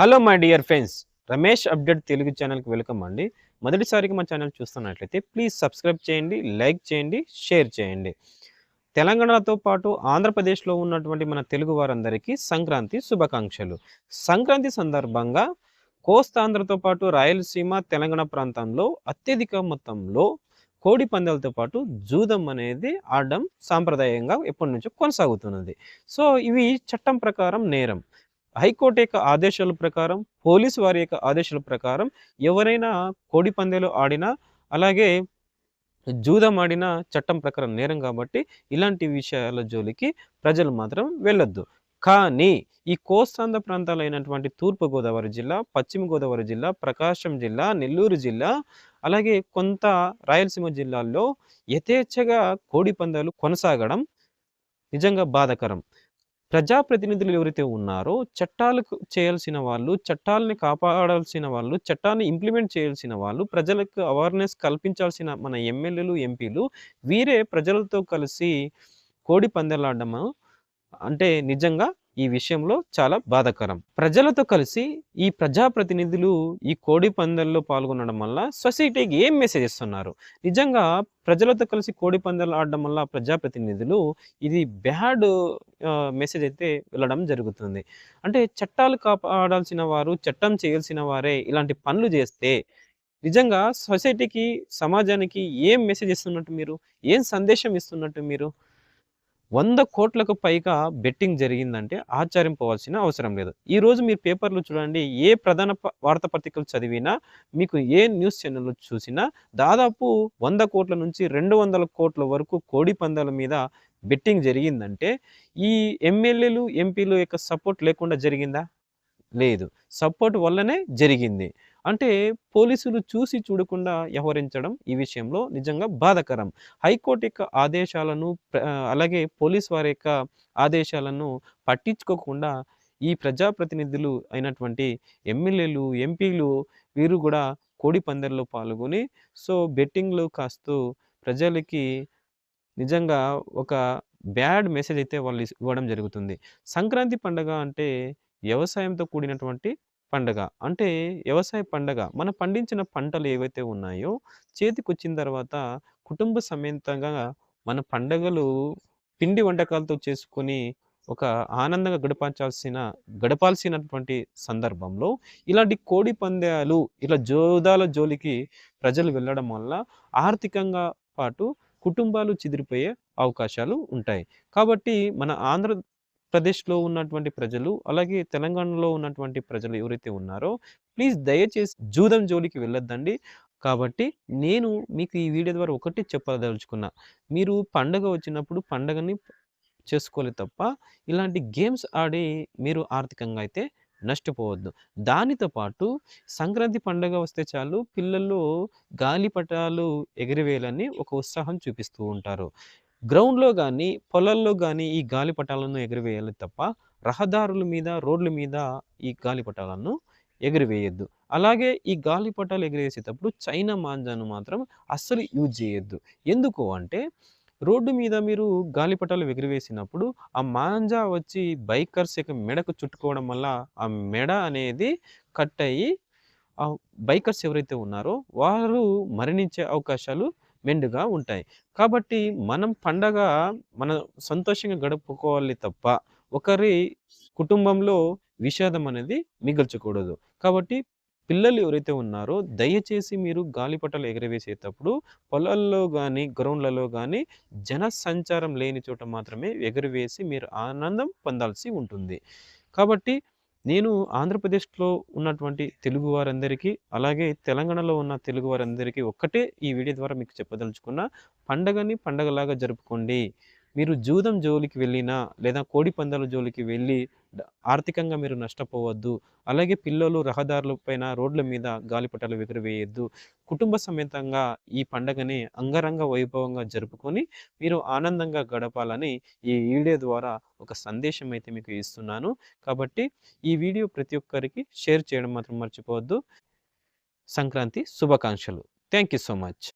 Hello my dear friends Ramesh update Telugu ఛానల్కి welcome అండి. మొదటిసారికి మా ఛానల్ చూస్తున్నట్లయితే ప్లీజ్ సబ్స్క్రైబ్ చేయండి లైక్ చేయండి షేర్ చేయండి. తెలంగాణతో పాటు ఆంధ్రప్రదేశ్లో ఉన్నటువంటి మన తెలుగు వారందరికీ సంక్రాంతి శుభాకాంక్షలు. సంక్రాంతి సందర్భంగా కోస్తాంధ్రతో పాటు రాయలసీమ తెలంగాణ ప్రాంతంలో అత్యధిక మొత్తంలో కోడి పందాలతో పాటు జూదం అనేది ఆడడం సాంప్రదాయంగా ఎప్పటి నుంచో కొనసాగుతున్నది. సో ఇవి చట్టం ప్రకారం నేరం. హైకోర్టు యొక్క ఆదేశాల ప్రకారం పోలీసు వారి యొక్క ఆదేశాల ప్రకారం ఎవరైనా కోడి పందాలు ఆడినా అలాగే జూదం ఆడిన చట్టం ప్రకారం నేరం కాబట్టి ఇలాంటి విషయాల జోలికి ప్రజలు మాత్రం వెళ్ళొద్దు. కానీ ఈ కోస్తాంధ్ర ప్రాంతాలైనటువంటి తూర్పు గోదావరి జిల్లా పశ్చిమ గోదావరి జిల్లా ప్రకాశం జిల్లా నెల్లూరు జిల్లా అలాగే కొంత రాయలసీమ జిల్లాల్లో యథేచ్ఛగా కోడి పందాలు కొనసాగడం నిజంగా బాధాకరం. ప్రజాప్రతినిధులు ఎవరైతే ఉన్నారో చట్టాలకు చేయాల్సిన వాళ్ళు చట్టాలని కాపాడాల్సిన వాళ్ళు చట్టాన్ని ఇంప్లిమెంట్ చేయాల్సిన వాళ్ళు ప్రజలకు అవేర్నెస్ కల్పించాల్సిన మన ఎమ్మెల్యేలు ఎంపీలు వీరే ప్రజలతో కలిసి కోడి పందేలాడము అంటే నిజంగా ఈ విషయంలో చాలా బాధాకరం. ప్రజలతో కలిసి ఈ ప్రజాప్రతినిధులు ఈ కోడి పందెల్లో పాల్గొనడం వల్ల సొసైటీకి ఏం మెసేజ్ ఇస్తున్నారు? నిజంగా ప్రజలతో కలిసి కోడి పందాలు ఆడడం వల్ల ప్రజాప్రతినిధులు ఇది బ్యాడ్ మెసేజ్ అయితే వెళ్ళడం జరుగుతుంది. అంటే చట్టాలు కాపాడాల్సిన వారు చట్టం చేయాల్సిన వారే ఇలాంటి పనులు చేస్తే నిజంగా సొసైటీకి సమాజానికి ఏం మెసేజ్ ఇస్తున్నట్టు మీరు? ఏం సందేశం ఇస్తున్నట్టు మీరు? వంద కోట్లకు పైగా బెట్టింగ్ జరిగిందంటే ఆశ్చర్యంపోవాల్సిన అవసరం లేదు. ఈరోజు మీరు పేపర్లు చూడండి ఏ ప్రధాన ప- వార్తాపత్రికలు చదివినా మీకు ఏ న్యూస్ ఛానల్ చూసినా దాదాపు వంద కోట్ల నుంచి రెండు వందల కోట్ల వరకు కోడి పందాల మీద బెట్టింగ్ జరిగిందంటే ఈ ఎమ్మెల్యేలు ఎంపీలు యొక్క సపోర్ట్ లేకుండా జరిగిందా? లేదు. సపోర్ట్ వల్లనే జరిగింది. అంటే పోలీసులు చూసి చూడకుండా వ్యవహరించడం ఈ విషయంలో నిజంగా బాధకరం. హైకోర్టు యొక్క ఆదేశాలను అలాగే పోలీస్ వారి యొక్క ఆదేశాలను పట్టించుకోకుండా ఈ ప్రజాప్రతినిధులు అయినటువంటి ఎమ్మెల్యేలు ఎంపీలు వీరు కూడా కోడి పందెల్లో పాల్గొని సో బెట్టింగ్లు కాస్తూ ప్రజలకి నిజంగా ఒక బ్యాడ్ మెసేజ్ అయితే వాళ్ళు ఇవ్వడం జరుగుతుంది. సంక్రాంతి పండగ అంటే వ్యవసాయంతో కూడినటువంటి పండగ. అంటే వ్యవసాయ పండగ. మనం పండించిన పంటలు ఏవైతే ఉన్నాయో చేతికి వచ్చిన తర్వాత కుటుంబ సమేతంగా మన పండగలు పిండి వంటకాలతో చేసుకొని ఒక ఆనందంగా గడపాల్సిన గడపాల్సినటువంటి సందర్భంలో ఇలాంటి కోడి పందాలు ఇలా జోదాల జోలికి ప్రజలు వెళ్ళడం వల్ల ఆర్థికంగా పాటు కుటుంబాలు చిదిరిపోయే అవకాశాలు ఉంటాయి. కాబట్టి మన ఆంధ్ర ప్రదేశ్లో ఉన్నటువంటి ప్రజలు అలాగే తెలంగాణలో ఉన్నటువంటి ప్రజలు ఎవరైతే ఉన్నారో ప్లీజ్ దయచేసి జూదం జోలికి వెళ్ళొద్దండి. కాబట్టి నేను మీకు ఈ వీడియో ద్వారా ఒకటి చెప్పదలుచుకున్నా. మీరు పండగ వచ్చినప్పుడు పండగని చేసుకోవాలి తప్ప ఇలాంటి గేమ్స్ ఆడి మీరు ఆర్థికంగా అయితే నష్టపోవద్దు. దానితో పాటు సంక్రాంతి పండగ వస్తే చాలు పిల్లలు గాలిపటాలు ఎగిరివేయాలని ఒక ఉత్సాహం చూపిస్తూ ఉంటారు. గ్రౌండ్లో కానీ పొలాల్లో కానీ ఈ గాలిపటాలను ఎగిరివేయాలి తప్ప రహదారుల మీద రోడ్ల మీద ఈ గాలిపటాలను ఎగిరివేయద్దు. అలాగే ఈ గాలిపటాలు ఎగిరేసేటప్పుడు చైనా మాంజాను మాత్రం అస్సలు యూజ్ చేయొద్దు. ఎందుకు అంటే రోడ్డు మీద మీరు గాలిపటాలు ఎగిరివేసినప్పుడు ఆ మాంజా వచ్చి బైకర్స్ యొక్క మెడకు చుట్టుకోవడం వల్ల ఆ మెడ అనేది కట్ అయ్యి ఆ బైకర్స్ ఎవరైతే ఉన్నారో వారు మరణించే అవకాశాలు మెండుగా ఉంటాయి. కాబట్టి మనం పండగ మన సంతోషంగా గడుపుకోవాలి తప్ప ఒకరి కుటుంబంలో విషాదం అనేది మిగల్చకూడదు. కాబట్టి పిల్లలు ఎవరైతే ఉన్నారో దయచేసి మీరు గాలిపటాలు ఎగరవేసేటప్పుడు పొలాల్లో కానీ గ్రౌండ్లలో కానీ జన సంచారం లేని చోట మాత్రమే ఎగరవేసి మీరు ఆనందం పొందాల్సి ఉంటుంది. కాబట్టి నేను ఆంధ్రప్రదేశ్లో ఉన్నటువంటి తెలుగు వారందరికీ అలాగే తెలంగాణలో ఉన్న తెలుగు వారందరికీ ఒక్కటే ఈ వీడియో ద్వారా మీకు చెప్పదలుచుకున్న పండగని పండగలాగా జరుపుకోండి. మీరు జూదం జోలికి వెళ్ళినా లేదా కోడి పందాల జోలికి వెళ్ళి ఆర్థికంగా మీరు నష్టపోవద్దు. అలాగే పిల్లలు రహదారుల పైన రోడ్ల మీద గాలిపటాలు ఎగురవేయద్దు కుటుంబ సమేతంగా ఈ పండగని అంగరంగ వైభవంగా జరుపుకొని మీరు ఆనందంగా గడపాలని ఈ వీడియో ద్వారా ఒక సందేశం అయితే మీకు ఇస్తున్నాను. కాబట్టి ఈ వీడియో ప్రతి ఒక్కరికి షేర్ చేయడం మాత్రం మర్చిపోవద్దు. సంక్రాంతి శుభాకాంక్షలు. Thank you so much.